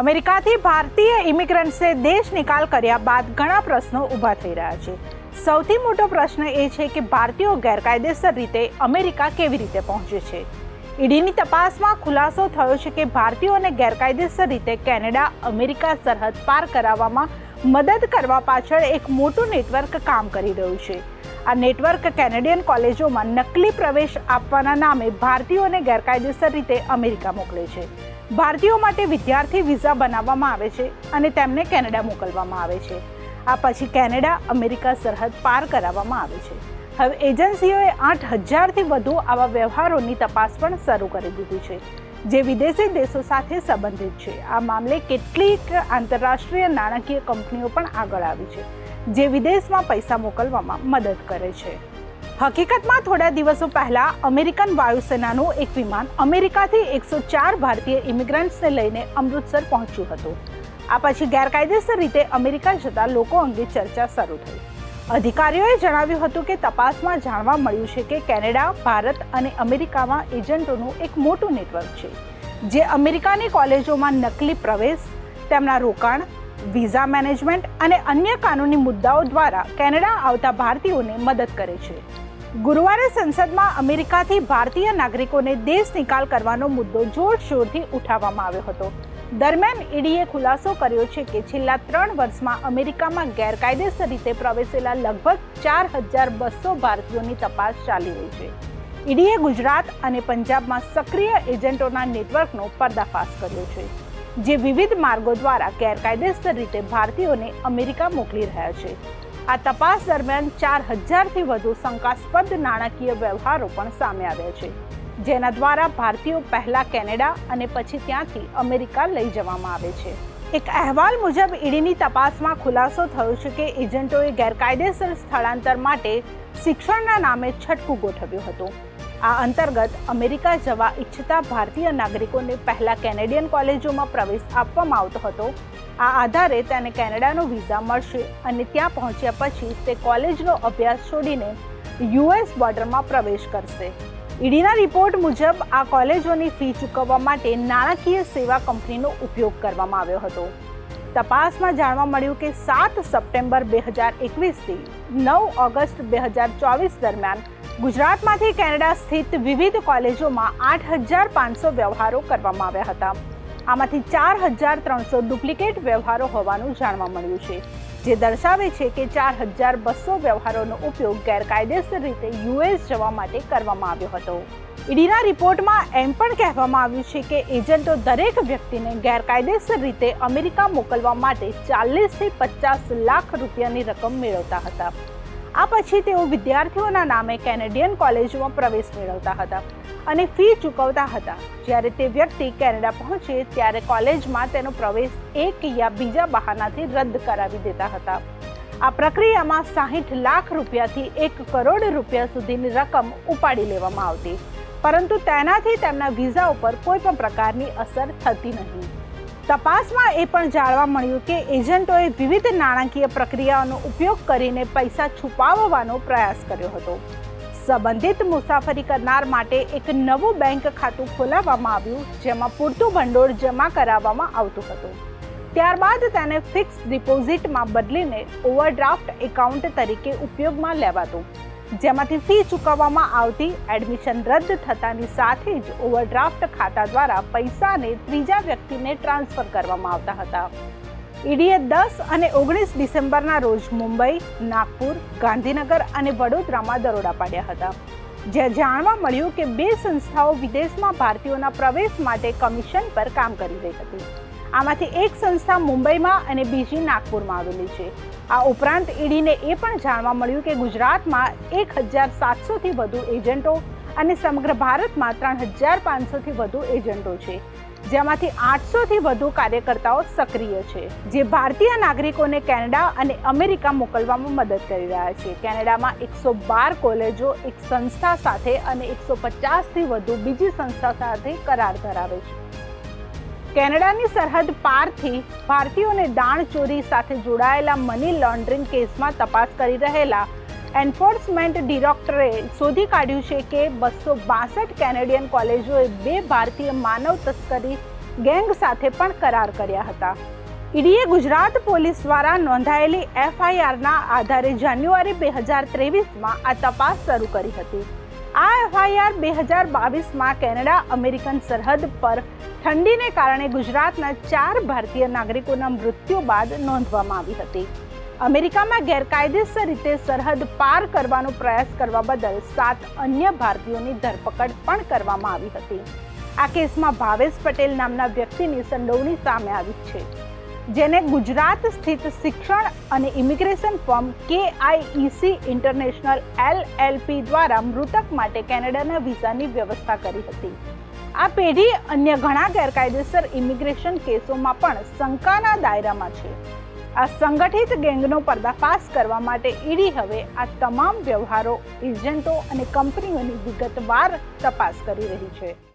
અમેરિકાથી ભારતીય ઇમિગ્રન્ટ્સે દેશ નિકાલ કર્યા બાદ ઘણા પ્રશ્નો ઊભા થઈ રહ્યા છે. સૌથી મોટો પ્રશ્ન એ છે કે ભારતીયો ગેરકાયદેસર રીતે અમેરિકા કેવી રીતે પહોંચે છે? ઈડીની તપાસમાં ખુલાસો થયો છે કે ભારતીયોને ગેરકાયદેસર રીતે કેનેડા, અમેરિકા સરહદ પાર કરાવવામાં મદદ કરવા પાછળ એક મોટું નેટવર્ક કામ કરી રહ્યું છે. આ નેટવર્ક કેનેડિયન કોલેજોમાં નકલી પ્રવેશ આપવાના નામે ભારતીયોને ગેરકાયદેસર રીતે અમેરિકા મોકલે છે. ભારતીયો માટે વિદ્યાર્થી વિઝા બનાવવામાં આવે છે અને તેમને કેનેડા મોકલવામાં આવે છે. આ પછી કેનેડા, અમેરિકા સરહદ પાર કરાવવામાં આવે છે. હવે એજન્સીઓએ આઠ હજારથી વધુ આવા વ્યવહારોની તપાસ પણ શરૂ કરી દીધી છે, જે વિદેશી દેશો સાથે સંબંધિત છે. આ મામલે કેટલીક આંતરરાષ્ટ્રીય નાણાકીય કંપનીઓ પણ આગળ આવી છે, જે વિદેશમાં પૈસા મોકલવામાં મદદ કરે છે. હકીકતમાં થોડા દિવસો પહેલા અમેરિકન વાયુસેનાનું એક વિમાન અમેરિકાથી એકસો ચાર ભારતીય ઇમિગ્રન્ટ્સને લઈને અમૃતસર પહોંચ્યું હતું. આ પછી ગેરકાયદેસર રીતે અમેરિકા જતા લોકો અંગે ચર્ચા શરૂ થઈ. અધિકારીઓએ જણાવ્યું હતું કે તપાસમાં જાણવા મળ્યું છે કે કેનેડા, ભારત અને અમેરિકામાં એજન્ટોનું એક મોટું નેટવર્ક છે, જે અમેરિકાની કોલેજોમાં નકલી પ્રવેશ, તેમના રોકાણ, વિઝા મેનેજમેન્ટ અને અન્ય કાનૂની મુદ્દાઓ દ્વારા કેનેડા આવતા ભારતીયોને મદદ કરે છે. ગુરુવારે સંસદમાં અમેરિકાથી ભારતીય નાગરિકોને દેશ નિકાલ કરવાનો મુદ્દો જોરશોરથી ઉઠાવવામાં આવ્યો હતો. દરમિયાન ઈડીએ ખુલાસો કર્યો છે કે છેલ્લા ત્રણ વર્ષમાં અમેરિકામાં ગેરકાયદેસર રીતે પ્રવેશેલા લગભગ ચાર હજાર બસો ભારતીયોની તપાસ ચાલી રહી છે. ઈડીએ ગુજરાત અને પંજાબમાં સક્રિય એજન્ટોના નેટવર્કનો પર્દાફાશ કર્યો છે, જે વિવિધ માર્ગો દ્વારા ગેરકાયદેસર રીતે ભારતીયોને અમેરિકા મોકલી રહ્યા છે. આ તપાસ દરમિયાન ચાર હજારથી વધુ શંકાસ્પદ નાણાકીય વ્યવહારો પણ સામે આવ્યા છે. જેના દ્વારા ભારતીયો પહેલા કેનેડા અને પછી ત્યાંથી અમેરિકા લઈ જવામાં આવે છે. એક અહેવાલ મુજબ, ઈડીની તપાસમાં ખુલાસો થયો છે કે એજન્ટોએ ગેરકાયદેસર સ્થળાંતર માટે શિક્ષણના નામે છટકું ગોઠવ્યું હતું. આ અંતર્ગત અમેરિકા જવા ઈચ્છતા ભારતીય નાગરિકોને પહેલા કેનેડિયન કોલેજોમાં પ્રવેશ આપવામાં આવતો હતો. આ આધારે તેને કેનેડાનો વિઝા મળશે અને ત્યાં પહોંચ્યા પછી તે કોલેજનો અભ્યાસ છોડીને યુએસ બોર્ડરમાં પ્રવેશ કરશે. ઈડીના રિપોર્ટ મુજબ આ કોલેજોની ફી ચૂકવવા માટે નાણાકીય સેવા કંપનીનો ઉપયોગ કરવામાં આવ્યો હતો. તપાસમાં જાણવા મળ્યું કે સાત સપ્ટેમ્બર બે હજાર એકવીસથી નવ ઓગસ્ટ બે હજાર ચોવીસ દરમિયાન ગુજરાતમાંથી કેનેડા સ્થિત વિવિધ કોલેજોમાં આઠ હજાર પાંચસો વ્યવહારો કરવામાં આવ્યા હતા. આમાંથી ચાર હજાર ત્રણસો ડુપ્લિકેટ વ્યવહારો હોવાનું જાણવા મળ્યું છે. જે દર્શાવે છે કે ચાર હજાર બસો વ્યવહારોનો ઉપયોગ ગેરકાયદેસર રીતે યુએસ જવા માટે કરવામાં આવ્યો હતો. ઈડીના રિપોર્ટમાં એમ પણ કહેવામાં આવ્યું છે કે એજન્ટો દરેક વ્યક્તિને ગેરકાયદેસર રીતે અમેરિકા મોકલવા માટે ચાલીસથી પચાસ લાખ રૂપિયાની રકમ મેળવતા હતા. આ પછી તેઓ વિદ્યાર્થીઓના નામે કેનેડિયન કોલેજમાં પ્રવેશ મેળવતા હતા અને ફી ચૂકવતા હતા. જ્યારે તે વ્યક્તિ કેનેડા પહોંચે, ત્યારે કોલેજમાં તેનો પ્રવેશ એક યા બીજા બહાનાથી રદ કરાવી દેતા હતા. આ પ્રક્રિયામાં સાહીઠ લાખ રૂપિયાથી એક કરોડ રૂપિયા સુધીની રકમ ઉપાડી લેવામાં આવતી. પરંતુ તેનાથી તેમના વિઝા ઉપર કોઈ પણ પ્રકારની અસર થતી નહીં. તપાસમાં એ પણ જાણવા મળ્યું કે એજન્ટોએ વિવિધ નાણાકીય પ્રક્રિયાઓનો ઉપયોગ કરીને પૈસા છુપાવવાનો પ્રયાસ કર્યો હતો. સંબંધિત મુસાફરી કરનાર માટે એક નવું બેંક ખાતું ખોલાવવામાં આવ્યું, જેમાં પૂરતું ભંડોળ જમા કરાવવામાં આવતું હતું. ત્યારબાદ તેને ફિક્સ ડિપોઝિટમાં બદલીને ઓવરડ્રાફ્ટ એકાઉન્ટ તરીકે ઉપયોગમાં લેવાતું. જેમાંથી ફી ચૂકવવામાં આવતી એડમિશન રદ થતાની સાથે જ ઓવરડ્રાફ્ટ ખાતા દ્વારા પૈસાને ત્રીજા વ્યક્તિને ટ્રાન્સફર કરવામાં આવતા હતા. ઈડીએ દસ અને ઓગણીસ ડિસેમ્બરના રોજ મુંબઈ, નાગપુર, ગાંધીનગર અને વડોદરામાં દરોડા પાડ્યા હતા. જ્યાં જાણવા મળ્યું કે બે સંસ્થાઓ વિદેશમાં ભારતીયોના પ્રવેશ માટે કમિશન પર કામ કરી રહી હતી. આમાંથી એક સંસ્થા મુંબઈમાં અને બીજી નાગપુરમાં આવેલી છે. આ ઉપરાંત ઈડીને એ પણ જાણવા મળ્યું કે ગુજરાતમાં એક હજાર સાતસોથી વધુ એજન્ટો અને સમગ્ર ભારતમાં ત્રણ હજાર પાંચસોથી વધુ એજન્ટો છે. જેમાંથી આઠસોથી વધુ કાર્યકર્તાઓ સક્રિય છે, જે ભારતીય નાગરિકોને કેનેડા અને અમેરિકા મોકલવામાં મદદ કરી રહ્યા છે. કેનેડામાં એકસો બાર કોલેજો, એક સંસ્થા સાથે અને એકસો પચાસથી વધુ બીજી સંસ્થા સાથે કરાર ધરાવે છે. કેનેડાની સરહદ પારથી ભારતીયોને દાણ ચોરી સાથે જોડાયેલા મની લોન્ડરિંગ કેસમાં તપાસ કરી રહેલા એન્ફોર્સમેન્ટ ડિરેક્ટરે શોધી કાઢ્યું છે કે બસો બાસઠ કેનેડિયન કોલેજોએ બે ભારતીય માનવ તસ્કરી ગેંગ સાથે પણ કરાર કર્યા હતા. ઈડીએ ગુજરાત પોલીસ દ્વારા નોંધાયેલી એફઆઈઆરના આધારે જાન્યુઆરી બે હજાર ત્રેવીસમાં આ તપાસ શરૂ કરી હતી. આ એફઆઈઆર બે હજાર બાવીસમાં કેનેડા અમેરિકન સરહદ પર ઠંડીને કારણે ગુજરાતના ચાર ભારતીય નાગરિકોના મૃત્યુ બાદ નોંધવામાં આવી હતી. અમેરિકામાં ગેરકાયદેસર રીતે સરહદ પાર કરવાનો પ્રયાસ કરવા બદલ સાત અન્ય ભારતીયોની ધરપકડ પણ કરવામાં આવી હતી. આ કેસમાં ભાવેશ પટેલ નામના વ્યક્તિની સંડોવણી સામે આવી છે. જેને ગુજરાત સ્થિત શિક્ષણ અને ઇમિગ્રેશન ફોર્મ કે આઈઈસી ઇન્ટરનેશનલ એલએલપી દ્વારા મૃતક માટે કેનેડાના વિઝાની વ્યવસ્થા કરી હતી. આ પેઢી અન્ય ઘણા ગેરકાયદેસર ઇમિગ્રેશન કેસોમાં પણ શંકાના દાયરામાં છે. આ સંગઠિત ગેંગનો પર્દાફાશ કરવા માટે ઈડી હવે આ તમામ વ્યવહારો, એજન્ટો અને કંપનીઓની વિગતવાર તપાસ કરી રહી છે.